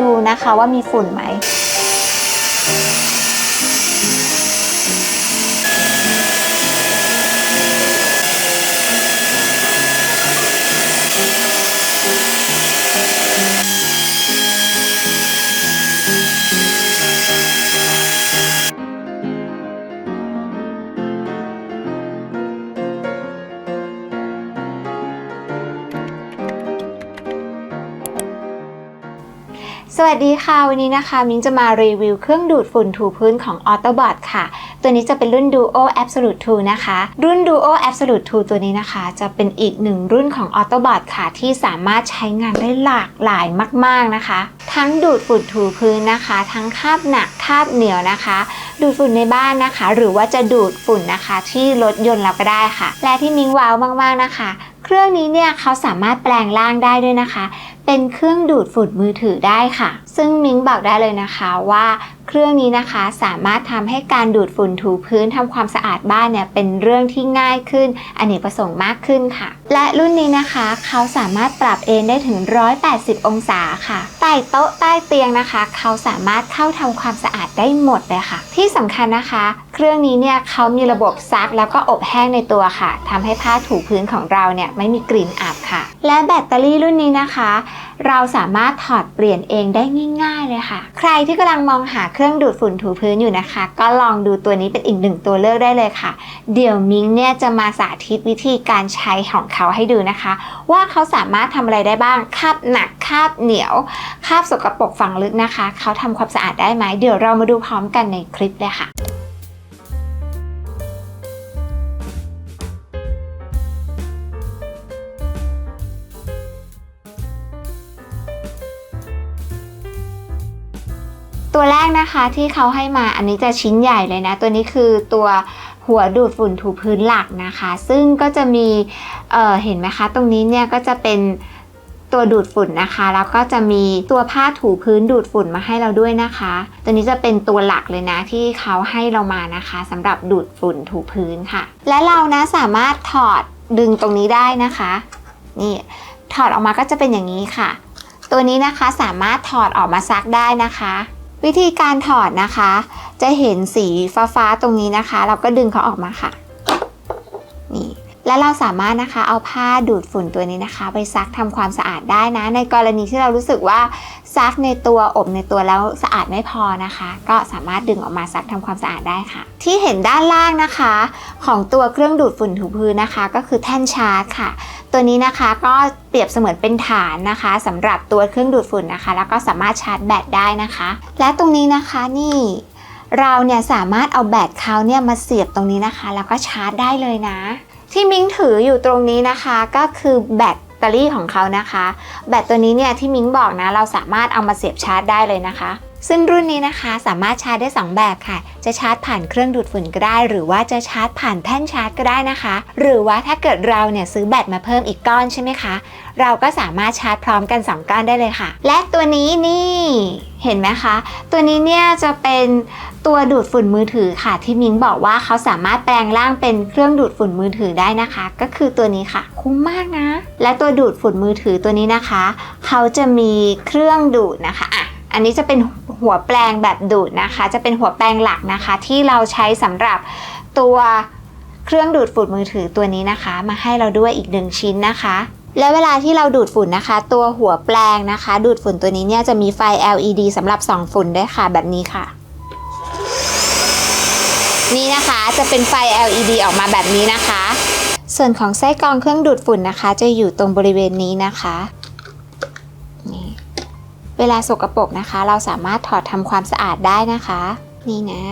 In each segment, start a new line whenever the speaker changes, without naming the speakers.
ดูนะคะว่ามีฝุ่นไหม วันนี้นะคะมิ้งจะมารีวิวเครื่องดูดฝุ่นถูพื้นของ Autobot ค่ะ ตัวนี้จะเป็นรุ่น Duo Absolute 2 นะคะ รุ่น Duo Absolute 2 ตัวนี้นะคะ จะเป็นอีกหนึ่งรุ่นของ Autobot ค่ะ ที่สามารถใช้งานได้หลากหลายมาก ๆนะคะ ทั้งดูดฝุ่นถูพื้นนะคะ ทั้งคาบหนักคาบเหนียวนะคะ ดูดฝุ่นในบ้านนะคะ หรือว่าจะดูดฝุ่นนะคะ ที่รถยนต์เราก็ได้ค่ะ และที่มิ้งว้าวมากๆนะคะ เครื่องนี้เนี่ยเขาสามารถแปลงร่างได้ด้วยนะคะ เป็นเครื่องดูดฝุ่นมือถือได้ค่ะ ซึ่งมิ้งบอกได้เลยนะคะว่าเครื่องนี้นะคะสามารถทำให้การดูดฝุ่นถูพื้นทำความสะอาดบ้านเนี่ยเป็นเรื่องที่ง่ายขึ้นอเนกประสงค์มากขึ้นค่ะ และรุ่นนี้นะคะเขาสามารถปรับเอนได้ถึง 180 องศาค่ะ ใต้โต๊ะใต้เตียงนะคะ เขาสามารถเข้าทำความสะอาดได้หมดเลยค่ะ ที่สำคัญนะคะ เครื่องนี้เนี่ยเขามีระบบซักแล้วก็อบแห้งในตัวค่ะทำให้ผ้าถูพื้นของเราเนี่ยไม่มีกลิ่นอับค่ะ และแบตเตอรี่รุ่นนี้นะคะเราสามารถถอดเปลี่ยนเองได้ง่าย ๆ เลยค่ะ ใครที่กำลังมองหาเครื่องดูดฝุ่นถูพื้นอยู่นะคะ ก็ลองดูตัวนี้เป็นอีกหนึ่งตัวเลือกได้เลยค่ะ เดี๋ยวมิ้งเนี่ยจะมาสาธิตวิธีการใช้ของเขาให้ดูนะคะ ว่าเขาสามารถทำอะไรได้บ้าง คาบหนัก คาบเหนียว คาบสกปรกฝังลึกนะคะ เขาทำความสะอาดได้ไหม เดี๋ยวเรามาดูพร้อมกันในคลิปเลยค่ะ ตัวแรกนะคะที่เขาให้มาอันนี้จะชิ้นใหญ่เลยนะ ตัวนี้คือตัวหัวดูดฝุ่นถูพื้นหลักนะคะ ซึ่งก็จะมีเเห็นไหมคะ ตรงนี้เนี่ยก็จะเป็นตัวดูดฝุ่นนะคะ แล้วก็จะมีตัวผ้าถูพื้นดูดฝุ่นมาให้เราด้วยนะคะ ตัวนี้จะเป็นตัวหลักเลยนะที่เขาให้เรามานะคะสำหรับดูดฝุ่นถูพื้นค่ะ และเรานะสามารถถอดดึงตรงนี้ได้นะคะ นี่ถอดออกมาก็จะเป็นอย่างนี้ค่ะ ตัวนี้นะคะสามารถถอดออกมาซักได้นะคะ วิธีการถอดนะคะ จะเห็นสีฟ้าๆตรงนี้นะคะ เราก็ดึงเขาออกมาค่ะ และเราสามารถนะคะเอาผ้าดูดฝุ่นตัวนี้นะคะ ไปซักทำความสะอาดได้นะ ในกรณีที่เรารู้สึกว่าซักในตัวอบในตัวแล้วสะอาดไม่พอนะคะ ก็สามารถดึงออกมาซักทำความสะอาดได้ค่ะ ที่เห็นด้านล่างนะคะ ของตัวเครื่องดูดฝุ่นถูพื้นนะคะ ก็คือแท่นชาร์จค่ะ ตัวนี้นะคะก็เปรียบเสมือนเป็นฐานนะคะสำหรับตัวเครื่องดูดฝุ่นนะคะ แล้วก็สามารถชาร์จแบตได้นะคะ และตรงนี้นะคะนี่เราเนี่ยสามารถเอาแบตเขาเนี่ยมาเสียบตรงนี้นะคะ แล้วก็ชาร์จได้เลยนะ ที่มิ้งถืออยู่ตรงนี้นะคะก็คือแบตเตอรี่ของเขานะคะ แบตตัวนี้เนี่ยที่มิ้งบอกนะ เราสามารถเอามาเสียบชาร์จได้เลยนะคะ ซึ่งรุ่นนี้นะคะสามารถชาร์จได้ 2 แบบค่ะ จะชาร์จผ่านเครื่องดูดฝุ่นก็ได้ หรือว่าจะชาร์จผ่านแท่นชาร์จก็ได้นะคะ หรือว่าถ้าเกิดเราเนี่ยซื้อแบตมาเพิ่มอีกก้อนใช่ไหมคะ เราก็สามารถชาร์จพร้อมกัน 2 ก้อนได้เลยค่ะ และตัวนี้นี่ เห็นไหมคะ ตัวนี้เนี่ยจะเป็นตัวดูดฝุ่นมือถือค่ะ ที่มิ้งบอกว่าเขาสามารถแปลงร่างเป็นเครื่องดูดฝุ่นมือถือได้นะคะ ก็คือตัวนี้ค่ะ คุ้มมากนะ และตัวดูดฝุ่นมือถือตัวนี้นะคะ เขาจะมีเครื่องดูดนะคะอะอันนี้จะเป็นหัวแปลงแบบดูดนะคะ จะเป็นหัวแปลงหลักนะคะ ที่เราใช้สำหรับตัวเครื่องดูดฝุ่นมือถือตัวนี้นะคะ มาให้เราด้วยอีกหนึ่งชิ้นนะคะ และเวลาที่เราดูดฝุ่นนะคะ ตัวหัวแปลงนะคะ ดูดฝุ่นตัวนี้เนี่ยจะมีไฟ LED สำหรับส่องฝุ่นด้วยค่ะแบบนี้ค่ะ นี่นะคะจะเป็นไฟ LED ออกมาแบบนี้นะคะ ส่วนของไส้กรองเครื่องดูดฝุ่นนะคะ จะอยู่ตรงบริเวณนี้นะคะนี่เวลาสกรปรกนะคะ เราสามารถถอดทำความสะอาดได้นะคะ นี่นะ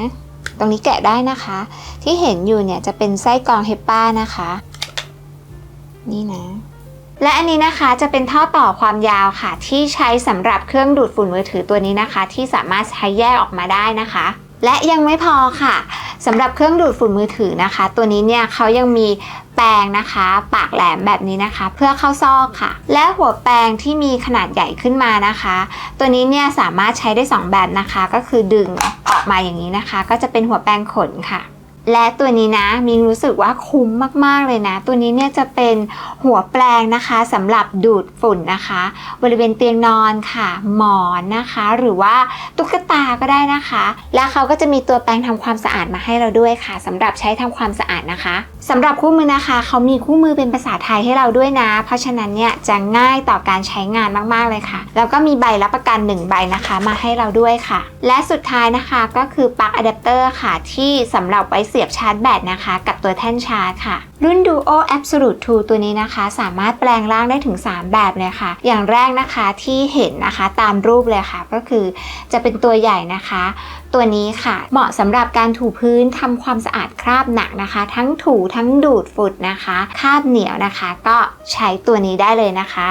ตรงนี้แกะได้นะคะ ที่เห็นอยู่เนี่ยจะเป็นไส้กรองเฮปป้านะคะ นี่นะ และอันนี้นะคะจะเป็นท่อต่อความยาวค่ะ ที่ใช้สำหรับเครื่องดูดฝุ่นมือถือตัวนี้นะคะ ที่สามารถใช้แยกออกมาได้นะคะ และยังไม่พอค่ะสำหรับเครื่องดูดฝุ่นมือถือนะคะ ตัวนี้เนี่ยเขายังมีแปรงนะคะ ปากแหลมแบบนี้นะคะ เพื่อเข้าซอกค่ะ และหัวแปรงที่มีขนาดใหญ่ขึ้นมานะคะ ตัวนี้เนี่ยสามารถใช้ได้ 2 แบบนะคะ ก็คือดึงออกมาอย่างนี้นะคะ ก็จะเป็นหัวแปรงขนค่ะ และตัวนี้นะมิงรู้สึกว่าคุ้มมากๆเลยนะ ตัวนี้เนี่ยจะเป็นหัวแปลงนะคะสำหรับดูดฝุ่นนะคะ บริเวณเตียงนอนค่ะ หมอนนะคะ หรือว่าตุ๊กตาก็ได้นะคะ และเขาก็จะมีตัวแปรงทำความสะอาดมาให้เราด้วยค่ะสำหรับใช้ทำความสะอาดนะคะสำหรับคู่มือนะคะเขามีคู่มือเป็นภาษาไทยให้เราด้วยนะ เพราะฉะนั้นเนี่ยจะง่ายต่อการใช้งานมากๆเลยค่ะ แล้วก็มีใบรับประกัน 1 ใบนะคะมาให้เราด้วยค่ะ และสุดท้ายนะคะก็คือปลั๊กอะแดปเตอร์ค่ะที่สำหรับไว้สียบชาร์จแบตนะคะ กับตัวแท่นชาร์จค่ะ รุ่น Duo Absolute 2 ตัวนี้นะคะ สามารถแปลงร่างได้ถึง 3 แบบเลยค่ะ อย่างแรกนะคะที่เห็นนะคะตามรูปเลยค่ะ ก็คือจะเป็นตัวใหญ่นะคะ ตัวนี้ค่ะ เหมาะสำหรับการถูพื้นทำความสะอาดคราบหนักนะคะ ทั้งถูทั้งดูดฝุ่นนะคะคราบเหนียวนะคะ ก็ใช้ตัวนี้ได้เลยนะคะ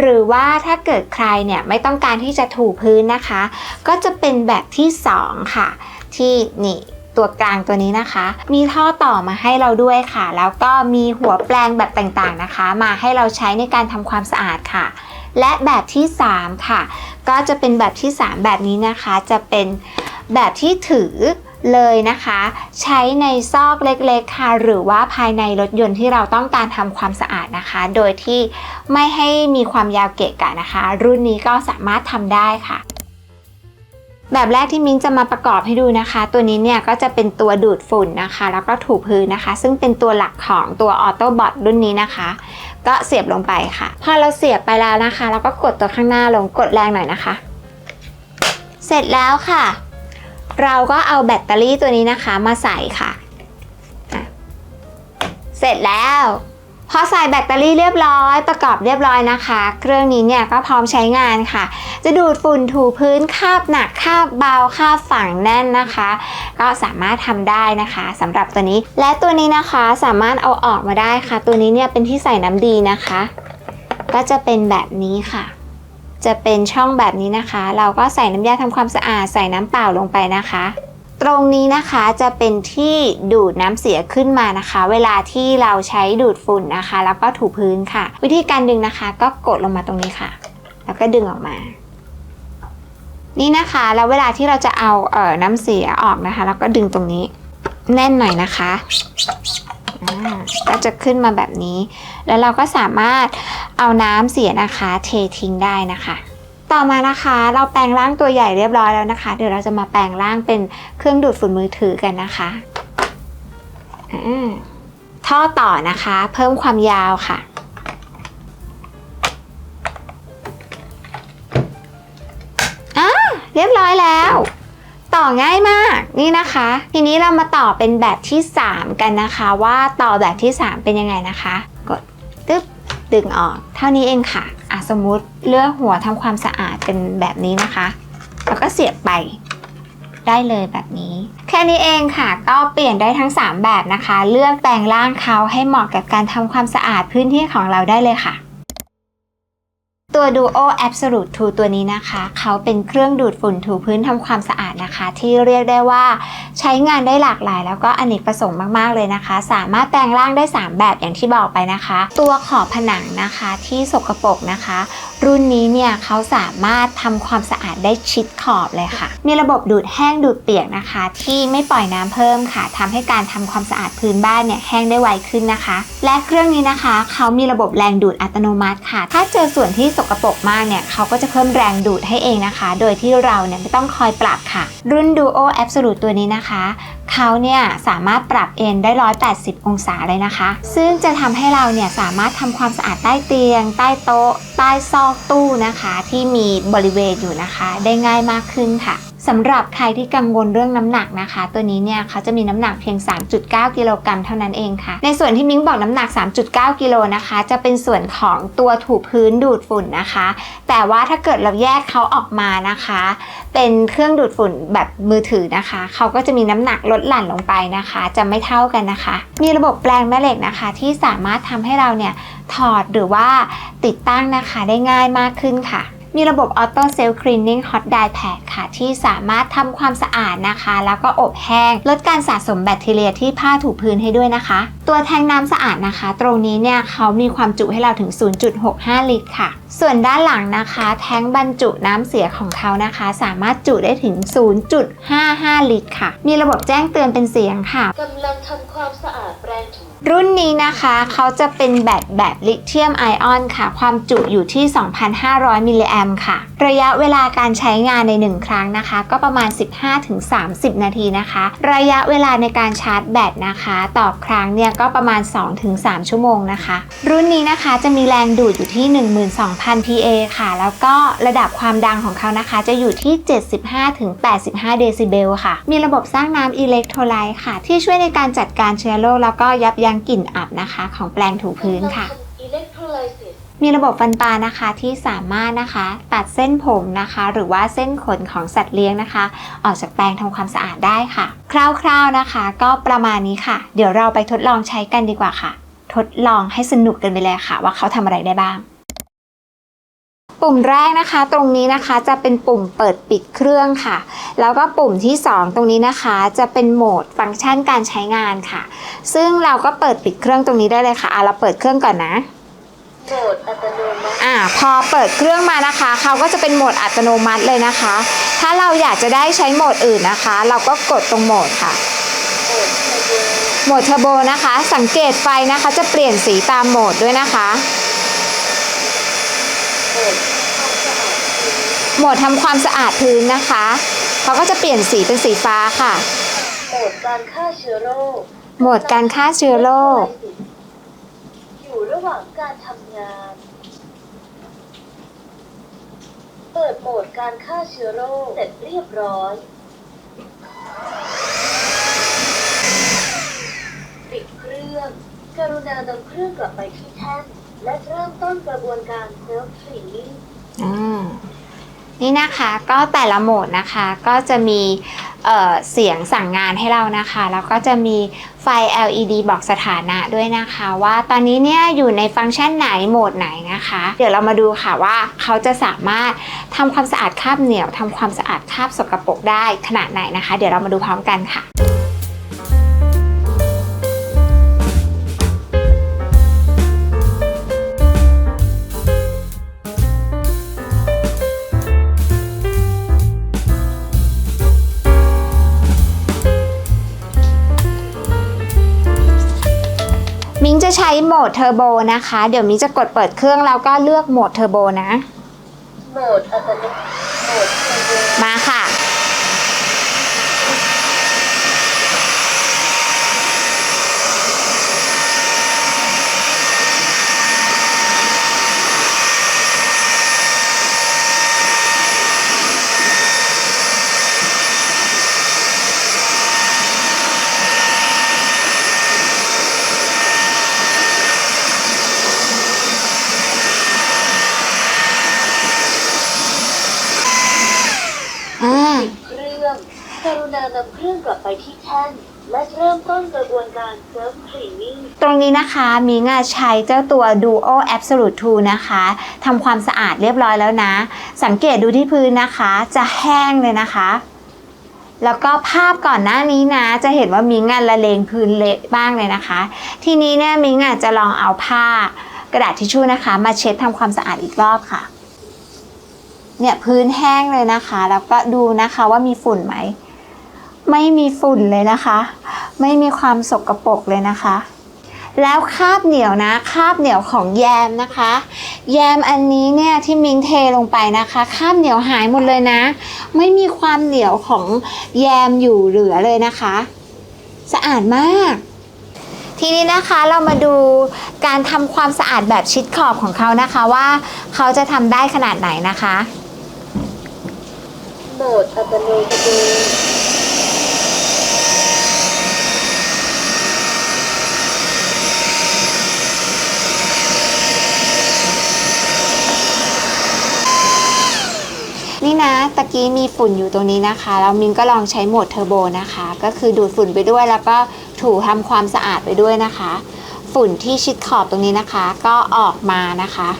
หรือว่าถ้าเกิดใครเนี่ยไม่ต้องการที่จะถูพื้นนะคะ ก็จะเป็นแบบที่สองค่ะ ที่นี่ ตัวกลางตัวนี้นะคะ มีท่อต่อมาให้เราด้วยค่ะ แล้วก็มีหัวแปลงแบบต่างๆนะคะ มาให้เราใช้ในการทำความสะอาดค่ะ และแบบที่ 3 ค่ะ ก็จะเป็นแบบที่ 3 แบบนี้นะคะ จะเป็นแบบที่ถือเลยนะคะ ใช้ในซอกเล็กๆค่ะ หรือว่าภายในรถยนต์ที่เราต้องการทำความสะอาดนะคะ โดยที่ไม่ให้มีความยาวเกะกะนะคะ รุ่นนี้ก็สามารถทำได้ค่ะ แบบแรกที่มิ้งจะมาประกอบให้ดูนะคะ ตัวนี้เนี่ยก็จะเป็นตัวดูดฝุ่นนะคะ แล้วก็ถูพื้นนะคะ ซึ่งเป็นตัวหลักของตัวออโต้บอทรุ่นนี้นะคะ ก็เสียบลงไปค่ะ พอเราเสียบไปแล้วนะคะ เราก็กดตัวข้างหน้าลงกดแรงหน่อยนะคะ เสร็จแล้วค่ะ เราก็เอาแบตเตอรี่ตัวนี้นะคะมาใส่ค่ะอะเสร็จแล้ว พอใส่แบตเตอรี่เรียบร้อยประกอบเรียบร้อยนะคะ เครื่องนี้เนี่ยก็พร้อมใช้งานค่ะ จะดูดฝุ่นถูพื้นคาบหนักคาบเบาคาบฝังแน่นนะคะ ก็สามารถทำได้นะคะสำหรับตัวนี้ และตัวนี้นะคะสามารถเอาออกมาได้ค่ะ ตัวนี้เนี่ยเป็นที่ใส่น้ำดีนะคะ ก็จะเป็นแบบนี้ค่ะ จะเป็นช่องแบบนี้นะคะ เราก็ใส่น้ำยาทำความสะอาดใส่น้ำเปล่าลงไปนะคะ รงนี้นะคะจะเป็นที่ดูดน้ำเสียขึ้นมานะคะ เวลาที่เราใช้ดูดฝุ่นนะคะ แล้วก็ถูพื้นค่ะ วิธีการดึงนะคะ ก็กดลงมาตรงนี้ค่ะ แล้วก็ดึงออกมา นี่นะคะแล้วเวลาที่เราจะเอาเอ่อน้ำเสียออกนะคะ แล้วก็ดึงตรงนี้ แน่นหน่อยนะคะก็จะขึ้นมาแบบนี้ แล้วเราก็สามารถเอาน้ำเสียนะคะ เททิ้งได้นะคะ ต่อมานะคะเราแปลงร่างตัวใหญ่เรียบร้อยแล้วนะคะ เดี๋ยวเราจะมาแปลงร่างเป็นเครื่องดูดฝุ่นมือถือกันนะคะอ่าท่อต่อนะคะ เพิ่มความยาวค่ะอ่าเรียบร้อยแล้ว ต่อง่ายมากนี่นะคะ ทีนี้เรามาต่อเป็นแบบที่ 3 กันนะคะ ว่าต่อแบบที่ 3 เป็นยังไงนะคะ ดตึ๊บดึงออก เท่านี้เองค่ะอะสมมุติเลือกหัวทำความสะอาดเป็นแบบนี้นะคะ แล้วก็เสียบไปได้เลยแบบนี้ แค่นี้เองค่ะ ก็เปลี่ยนได้ทั้ง 3 แบบนะคะ เลือกแปลงร่างเขาให้เหมาะกับการทำความสะอาดพื้นที่ของเราได้เลยค่ะ ตัว Duo Absolute 2 ตัวนี้นะคะ เขาเป็นเครื่องดูดฝุ่นถูพื้นทำความสะอาดนะคะ ที่เรียกได้ว่าใช้งานได้หลากหลาย แล้วก็อเนกประสงค์มากๆเลยนะคะ สามารถแปลงร่างได้ 3 แบบอย่างที่บอกไปนะคะ ตัวขอบผนังนะคะที่สกปรกนะคะ รุ่นนี้เนี่ยเขาสามารถทำความสะอาดได้ชิดขอบเลยค่ะ มีระบบดูดแห้งดูดเปียกนะคะ ที่ไม่ปล่อยน้ำเพิ่มค่ะทำให้การทำความสะอาดพื้นบ้านเนี่ยแห้งได้ไวขึ้นนะคะ และเครื่องนี้นะคะเขามีระบบแรงดูดอัตโนมัติค่ะ ถ้าเจอส่วนที่สกปรกมากเนี่ยเขาก็จะเพิ่มแรงดูดให้เองนะคะ โดยที่เราเนี่ยไม่ต้องคอยปรับค่ะ รุ่น Duo Absolute ตัวนี้นะคะเขาเนี่ยสามารถปรับเอนได้ 180 องศาเลยนะคะ ซึ่งจะทำให้เราเนี่ยสามารถทำความสะอาดใต้เตียง ใต้โต๊ะ ใต้ซอกตู้นะคะ ที่มีบริเวณอยู่นะคะ ได้ง่ายมากขึ้นค่ะ สำหรับใครที่กังวลเรื่องน้ำหนักนะคะ ตัวนี้เนี่ยเขาจะมีน้ำหนักเพียง 3.9 กิโลกรัมเท่านั้นเองค่ะ ในส่วนที่มิ้งบอกน้ำหนัก 3.9 กิโลนะคะ จะเป็นส่วนของตัวถูพื้นดูดฝุ่นนะคะ แต่ว่าถ้าเกิดเราแยกเขาออกมานะคะ เป็นเครื่องดูดฝุ่นแบบมือถือนะคะ เขาก็จะมีน้ำหนักลดหลั่นลงไปนะคะ จะไม่เท่ากันนะคะ มีระบบแปลงแม่เหล็กนะคะ ที่สามารถทำให้เราเนี่ยถอดหรือว่าติดตั้งนะคะได้ง่ายมากขึ้นค่ะ มีระบบ Auto Self Cleaning Hot Dye Pad ค่ะ ที่สามารถทำความสะอาดนะคะ แล้วก็อบแห้ง ลดการสะสมแบคทีเรียที่ผ้าถูพื้นให้ด้วยนะคะ ตัวแทงน้ำสะอาดนะคะ ตรงนี้เนี่ยเขามีความจุให้เราถึง 0.65 ลิตรค่ะ ส่วนด้านหลังนะคะ แทงบรรจุน้ำเสียของเขานะคะ สามารถจุได้ถึง 0.55 ลิตรค่ะ มีระบบแจ้งเตือนเป็นเสียงค่ะ
กำลังทำความสะอาดแปรงถู
รุ่นนี้นะคะเขาจะเป็นแบตแบบลิเธียมไอออนค่ะ ความจุอยู่ที่ 2,500 มิลลิแอมค่ะ ระยะเวลาการใช้งานใน 1 ครั้งนะคะ ก็ประมาณ 15-30 นาทีนะคะ ระยะเวลาในการชาร์จแบตนะคะ ต่อครั้งเนี่ยก็ประมาณ 2-3 ชั่วโมงนะคะ รุ่นนี้นะคะจะมีแรงดูดอยู่ที่ 12,000 PA ค่ะ แล้วก็ระดับความดังของเขานะคะ จะอยู่ที่ 75-85 เดซิเบลค่ะ มีระบบสร้างน้ำอิเล็กโทรไลต์ค่ะ ที่ช่วยในการจัดการเชื้อโรคแล้วก็ยับยั้งกลิ่นอับนะคะ ของแปลงถูพื้นค่ะ
กำลังทำอิเล็กโทรไลซิส
มีระบบฟันปลานะคะที่สามารถนะคะ ตัดเส้นผมนะคะ หรือว่าเส้นขนของสัตว์เลี้ยงนะคะ ออกจากแปรงทำความสะอาดได้ค่ะ คร่าวๆนะคะ ก็ประมาณนี้ค่ะ เดี๋ยวเราไปทดลองใช้กันดีกว่าค่ะ ทดลองให้สนุกกันไปเลยค่ะ ว่าเขาทำอะไรได้บ้าง ปุ่มแรกนะคะตรงนี้นะคะจะเป็นปุ่มเปิดปิดเครื่องค่ะ แล้วก็ปุ่มที่ 2 ตรงนี้นะคะจะเป็นโหมดฟังก์ชันการใช้งานค่ะ ซึ่งเราก็เปิดปิดเครื่องตรงนี้ได้เลยค่ะอะเราเปิดเครื่องก่อนนะ
โหมดอัตโนมัติ
อ่าพอเปิดเครื่องมานะคะเขาก็จะเป็นโหมดอัตโนมัติเลยนะคะ ถ้าเราอยากจะได้ใช้โหมดอื่นนะคะ เราก็กดตรงโหมดค่ะ
โหมดเทอร์โบ
โหมดเทอร์โบนะคะ สังเกตไฟนะคะจะเปลี่ยนสีตามโหมดด้วยนะคะ
โหมดทำความสะอาดพื้น
โหมดทำความสะอาดพื้นนะคะ เขาก็จะเปลี่ยนสีเป็นสีฟ้าค่ะ
โหมดการฆ่าเชื้อโรค
โหมดการฆ่าเชื้อโรค
อยู่ระหว่างการทำงาน เปิดโหมดการฆ่าเชื้อโรคเสร็จเรียบร้อยปิดเครื่อง กรุณานำเครื่องกลับไปที่แท่น และเริ่มต้นกระบวนการเซลฟ์คลี
อ่านี่นะคะก็แต่ละโหมดนะคะก็จะมีเเสียงสั่งงานให้เรานะคะ แล้วก็จะมีไฟ LED บอกสถานะด้วยนะคะ ว่าตอนนี้เนี่ยอยู่ในฟังก์ชันไหนโหมดไหนนะคะ เดี๋ยวเรามาดูค่ะว่าเขาจะสามารถทำความสะอาดคราบเหนียวทำความสะอาดคราบสกปรกได้ขนาดไหนนะคะ เดี๋ยวเรามาดูพร้อมกันค่ะ จะใช้โหมดเทอร์โบนะคะ เดี๋ยวมิงจะกดเปิดเครื่องแล้วก็เลือกโหมดเทอร์โบนะ
โหมดอัตโนมัติโหมดเทอร์โบ
มาค่ะ อ่า
ปิดเค รื่องกรุณานำเครื่องกลับไปที่แท่น และเริ่มต้นกระบวนการเซลฟ์ฟคลีนนิ่ง
ตรงนี้นะคะมิงอะใช้เจ้าตัว Duo Absolute 2 นะคะทำความสะอาดเรียบร้อยแล้วนะ สังเกตดูที่พื้นนะคะ จะแห้งเลยนะคะ แล้วก็ภาพก่อนหน้านี้นะ จะเห็นว่ามิงอะละเลงพื้นเละบ้างเลยนะคะ ทีนี้เนี่ยมิงอะจะลองเอาผ้ากระดาษทิชชู่นะคะ มาเช็ดทำความสะอาดอีกรอบค่ะ เนี่ยพื้นแห้งเลยนะคะ แล้วก็ดูนะคะว่ามีฝุ่นไหม ไม่มีฝุ่นเลยนะคะ ไม่มีความสกรปรกเลยนะคะ แล้วคาบเหนียวนะ คาบเหนียวของแยมนะคะ แยมอันนี้เนี่ยที่มิงเทลงไปนะคะ คาบเหนียวหายหมดเลยนะ ไม่มีความเหนียวของแยมอยู่เหลือเลยนะคะ สะอาดมากทีนี้นะคะเรามาดูการทำความสะอาดแบบชิดขอบของเขานะคะว่าเขาจะทำได้ขนาดไหนนะคะ
โหมดอัตโนมัติ
นี่นะตะกี้มีฝุ่นอยู่ตรงนี้นะคะ แล้วมินก็ลองใช้โหมดเทอร์โบนะคะ ก็คือดูดฝุ่นไปด้วยแล้วก็ถูทำความสะอาดไปด้วยนะคะ ฝุ่นที่ชิดขอบตรงนี้นะคะ ก็ออกมานะคะ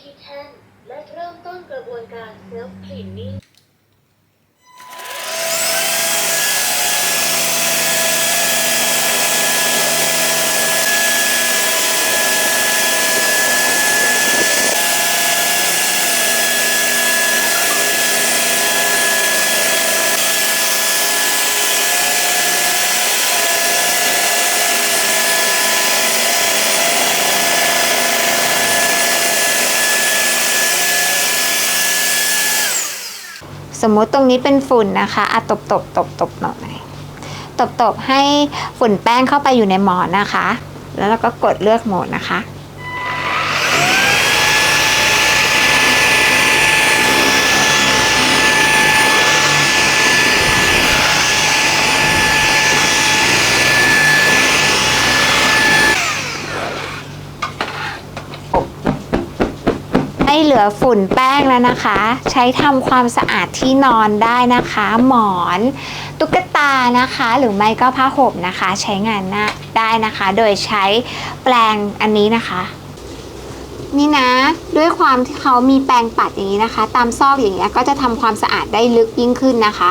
ที่แท่น และเริ่ม ต้นกระบวนการเซลฟ์คลีนนิ่ง
มมติตรงนี้เป็นฝุ่นนะคะอะตบตบตบตบหน่อยตบตบให้ฝุ่นแป้งเข้าไปอยู่ในหมอนนะคะ แล้วเราก็กดเลือกโหมดนะคะ ไม่เหลือฝุ่นแป้งแล้วนะคะ ใช้ทำความสะอาดที่นอนได้นะคะ หมอน ตุ๊กตานะคะ หรือไม่ก็ผ้าห่มนะคะ ใช้งานนะได้นะคะ โดยใช้แปรงอันนี้นะคะนี่นะด้วยความที่เขามีแปรงปัดอย่างนี้นะคะ ตามซอกอย่างเงี้ยก็จะทำความสะอาดได้ลึกยิ่งขึ้นนะคะ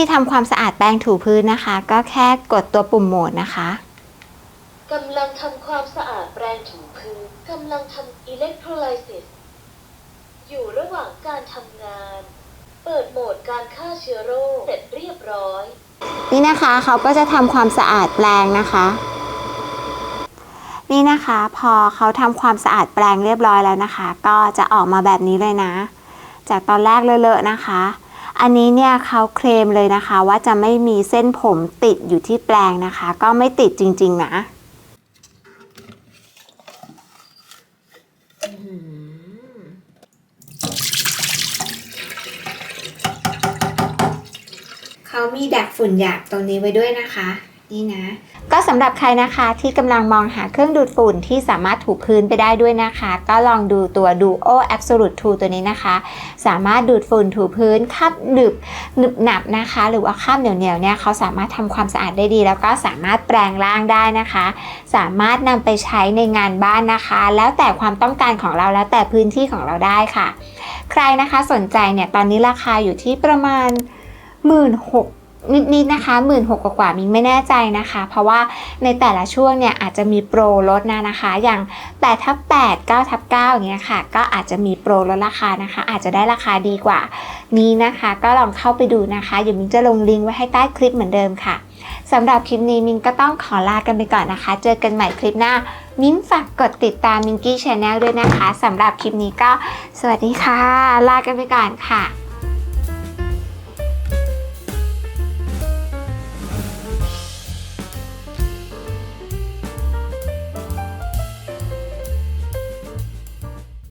ธีทำความสะอาดแปรงถูพื้นนะคะ ก็แค่กดตัวปุ่มโหมดนะคะ
กำลังทำความสะอาดแปรงถูพื้นกำลังทำอิเล็กโทรไลซิสอยู่ระหว่างการทำงาน เปิดโหมดการฆ่าเชื้อโรคเสร็จเรียบร้อย
นี่นะคะเขาก็จะทำความสะอาดแปรงนะคะ นี่นะคะพอเขาทำความสะอาดแปรงเรียบร้อยแล้วนะคะ ก็จะออกมาแบบนี้เลยนะ จากตอนแรกเลอะๆนะคะ อันนี้เนี่ยเขาเคลมเลยนะคะว่าจะไม่มีเส้นผมติดอยู่ที่แปลงนะคะ ก็ไม่ติดจริง ๆ นะเขามีดักฝุ่นหยาบตรงนี้ไว้ด้วยนะคะ นี่นะ ก็สำหรับใครนะคะที่กำลังมองหาเครื่องดูดฝุ่นที่สามารถถูพื้นไปได้ด้วยนะคะ ก็ลองดูตัว Duo Absolute 2 ตัวนี้นะคะ สามารถดูดฝุ่นถูพื้นคาบหนึบหนึบหนับนะคะ หรือว่าคาบเหนียวเหนียวๆเนี่ยเขาสามารถทำความสะอาดได้ดี แล้วก็สามารถแปลงร่างได้นะคะ สามารถนำไปใช้ในงานบ้านนะคะ แล้วแต่ความต้องการของเราแล้วแต่พื้นที่ของเราได้ค่ะ ใครนะคะสนใจเนี่ยตอนนี้ราคาอยู่ที่ประมาณหมื่นหก นิดๆนะคะหมื่นหกกว่ามิงไม่แน่ใจนะคะ เพราะว่าในแต่ละช่วงเนี่ยอาจจะมีโปรลดนะนะคะ อย่าง8ทับ8 9ทับ9อย่างเงี้ยค่ะ ก็อาจจะมีโปรลดราคานะคะ อาจจะได้ราคาดีกว่านี้นะคะ ก็ลองเข้าไปดูนะคะเดี๋ยวมิงจะลงลิงก์ไว้ให้ใต้คลิปเหมือนเดิมค่ะสำหรับคลิปนี้มิงก็ต้องขอลากันไปก่อนนะคะ เจอกันใหม่คลิปหน้า มิ้นฝากกดติดตามมิงกี้ชาแนลด้วยนะคะสำหรับคลิปนี้ก็สวัสดีค่ะ ลากันไปก่อนค่ะ